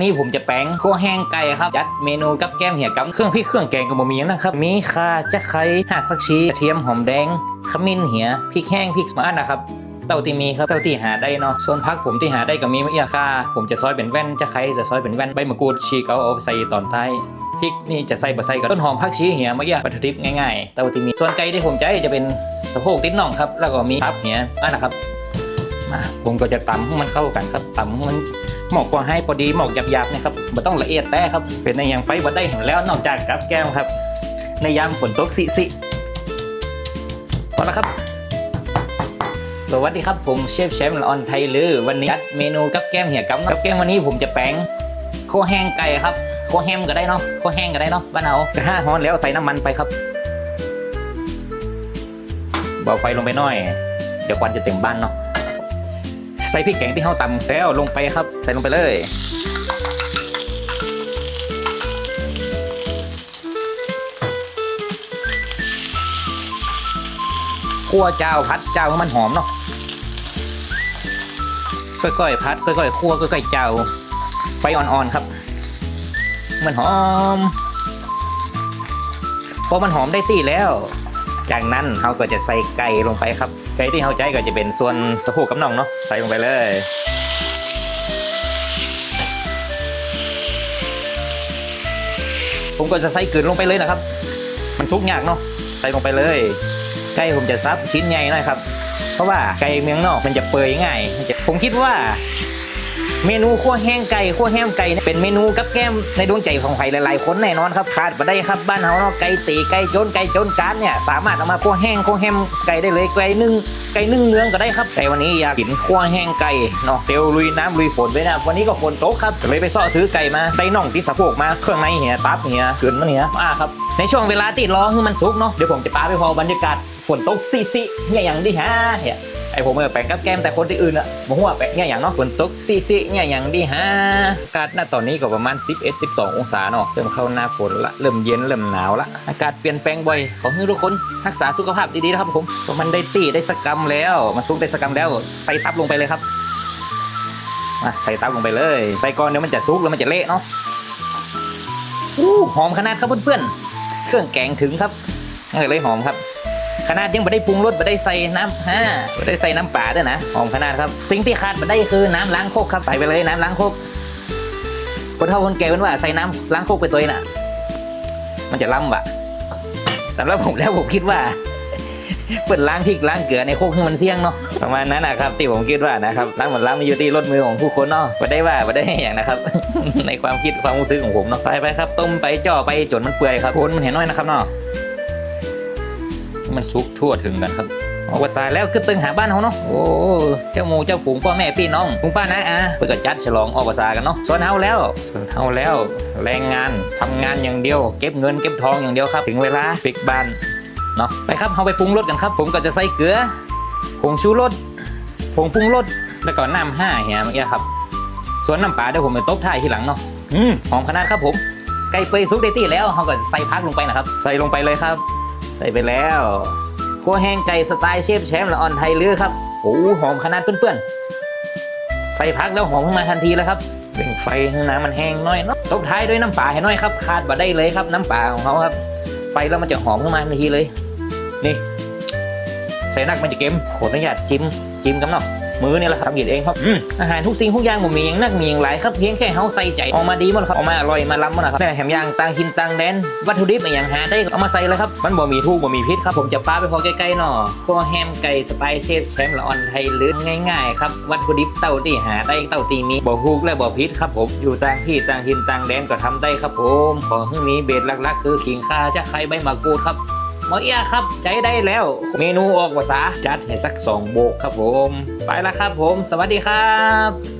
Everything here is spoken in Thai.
นี่ผมจะแปลงข้วแห้งไก่ครับจัดเมนูกับแก้มเหี่ยกับเครื่องพริกเครื่องแกงกับบะหมี่นะครับ มีข่าจะไคร้หักผักชีกระเทียมหอมแดงขมิ้นเหี่ยพริกแห้งพริกมาอันนะครับเต้าที่มีครับเต้าที่หาได้เนาะส่วนพักผมที่หาได้ก็มีมะเอียค่าผมจะซอยเป็นแว่นจะไคร้จะซอยเป็นแว่นใบมะกรูดฉีกเอาเอาใส่ตอนท้ายพริกนี่จะใส่บะใส่กับต้นหอมผักชีเหี่ยมะเอียวัตติบง่ายๆเต้าที่มีส่วนไก่ที่ผมให้จะเป็นสะโพกติดน่องครับ แล้วก็มีตับเหี่ยอันนะครับ มาผมก็จะตำให้มันเข้ากันครับตำให้มันหมอกก็ให้พอดีหมอกหยาบๆนะครับไม่ต้องละเอียดแต่ครับ เป็นในอย่างไปบ่ได้เห็นแล้วนอกจากกับแก้วครับ ในยามฝนตกสิสิพอแล้วครับ สวัสดีครับผมเชฟแชมป์ออนไทยลือวันนี้เมนูกับแก้มเหี่ยกับกับแก้มวันนี้ผมจะแปลงข้าวแห้งไก่ครับข้าวแห้งก็ได้เนาะข้าวแห้งก็ได้เนาะบ้านเอากระห้าฮ้อนแล้วใส่น้ำมันไปครับเบาไฟลงไปหน่อย เดี๋ยวควันจะเต็มบ้านเนาะ ใส่พริกแกงที่เขาตำแล้วลงไปครับ ใส่ลงไปเลย คั่วเจ้าพัดเจ้าให้มันหอมเนาะค่อยๆพัดค่อยๆคั่วค่อยๆเจ้าไฟอ่อนๆครับ มันหอมพอมันหอมได้ที่แล้ว จากนั้นเราก็จะใส่ไก่ลงไปครับ ไก่ที่เราใจก็จะเป็นส่วนสะโพกกับน่องเนาะใส่ลงไปเลยผมก็จะใส่เกลือลงไปเลยนะครับ มันซุกยากเนาะใส่ลงไปเลยไก่ผมจะซับชิ้นใหญ่หน่อยครับ เพราะว่าไก่เมืองนอกมันจะเปื่อยง่ายมันจะผมคิดว่า เมนูขั้วแห้งไก่ขั้วแห้งไก่เนี่ยเป็นเมนูกับแก้มในดวงใจของใครหลายๆ คนแน่นอนครับขาดมาได้ครับบ้านเฮาเนาะไก่ตีไก่จนไก่จนการเนี่ยสามารถเอามาขั้วแห้งขั้วแห้งไก่ได้เลยไก่นึ่งไก่นึ่งเนื้อก็ได้ครับแต่วันนี้อยากกินขั้วแห้งไก่เนาะเตียวลุยน้ำลุยฝนไปนะวันนี้ก็ฝนตกครับเลยไปเสาะซื้อไก่มาใส่น่องที่สะโพกมาเครื่องในเหี่ยตับเหี่ยเกลือนมันเหี่ยอ่าครับในช่วงเวลาติดรอให้มันสุกเนาะเดี๋ยวผมจะปาไปพอบรรยากาศฝนตกซิซิเนี่ยอย่างดีฮะเหี่ย ไอผมเออแปลกับแก้มแต่คนที่อื่นอะมาหัวแปลงเนี่ยอย่างเนาะฝนตกซีซีเนี่ยอย่างดีฮะอากาศณตอนนี้ก็ประมาณ 11 12 องศาเนาะเริ่มเข้าหน้าฝนละเริ่มเย็นเริ่มหนาวละอากาศเปลี่ยนแปลงบ่อยขอให้ทุกคนรักษาสุขภาพดีๆนะครับผมเพราะมันได้ตีได้สกรรมแล้วมันซุกได้สกรรมแล้วใส่ตับลงไปเลยครับใส่ตับลงไปเลยใส่ก่อนเดี๋ยวมันจะซุกแล้วมันจะเละเนาะอู้หอมขนาดครับเพื่อนๆ เครื่องแกงถึงครับเลยหอมครับ ขนาดยังไม่ได้ปรุงรสไม่ได้ใส่น้ำฮะไม่ได้ใส่น้ำปลาด้วยนะหอมขนาดครับ สิ่งที่ขาดไม่ได้คือน้ำล้างโคกครับใส่ไปเลยน้ำล้างโคกคนเฒ่าคนแก่เป็นว่าใส่น้ำล้างโคกไปตัวน่ะ มันจะล้ำวะสำหรับผมแล้วผมคิดว่าเปิดล้างพริกล้างเกลือในโคกให้มันเสี่ยงเนาะประมาณนั้นนะครับที่ผมคิดว่านะครับล้างหมดล้างมันอยู่ที่รสมือของผู้คนเนาะไม่ได้ว่าไม่ได้อย่างนะครับ ในความคิดความรู้สึกของผมเนาะไปไปครับ ต้มไปจ่อไปจนมันเปื่อยครับคนมันเห็นน้อยนะครับเนาะ มันซุกทั่วถึงกันครับออกภาษาแล้วคือตึงหาบ้านเขาเนาะโอ้เจ้าหมูเจ้าฝูงพ่อแม่พี่น้องลุงป้านะอาเพื่อก็จัดฉลองออกภาษากันเนาะส่วนเฮาแล้วส่วนเฮาแล้ว แรงงานทำงานอย่างเดียว เก็บเงินเก็บทองอย่างเดียวครับ ถึงเวลาปิกบ้านเนาะไปครับเฮาไปปรุงรสกันครับ ผมก็จะใส่เกลือผงชูรสผงปรุงรสแล้วก็น้ำห้าเฮียเมื่อกี้ครับ ส่วนน้ำปลาเดี๋ยวผมไปตบท้ายทีหลังเนาะอืมหอมขนาดครับผมไก่เปยซุกได้ที่แล้วเขาก็ใส่พักลงไปนะครับ ใส่ลงไปเลยครับ ใส่ไปแล้วคั่วแห้งไก่สไตล์เชฟแชมป์ละออนไทยเลือครับโอ้หอมขนาดเพื่อนๆ ใส่พักแล้วหอมขึ้นมาทันทีแล้วครับเร่งไฟให้น้ำมันแห้งน้อยเนาะตบท้ายด้วยน้ำปลาให้น้อยครับขาดบ่ได้เลยครับ น้ำปลาของเขาครับ ใส่แล้วมันจะหอมขึ้นมาทันทีเลย นี่ ใส่นักมันจะเค็มขออนุญาตจิ้มจิ้มกันเนาะ มือเนี่ยแหละครับทำกินเองครับอืมอาหารทุกสิ่งทุกอย่างผมมีอย่างนักมีอย่างหลายครับเพียงแค่เฮาใส่ใจออกมาดีหมดครับออกมาอร่อยมาล้ำหมดนะครับแต่แถมย่างต่างหินต่างแดนวัตถุดิบอย่างหาได้เอามาใส่เลยครับมันบ่มีทูกบ่มีพิษครับผมจะป้าไปพอใกล้ๆเนาะข้อแฮมไก่สไปซ์เชฟแชมป์ละออนไทยลือง่ายๆครับวัตถุดิบเต้าที่หาได้เต้าตีมีบ่ฮูกและบ่พิษครับผมอยู่ต่างที่ต่างหินต่างแดนก็ทำได้ครับผมขอให้มีเบสหลักๆคือขิงข่าจะไครใบมะกรูดครับ หมอเอียครับ ใจได้แล้ว เมนูออกภาษาจัดให้สักสองโบกครับผม ไปแล้วครับผม สวัสดีครับ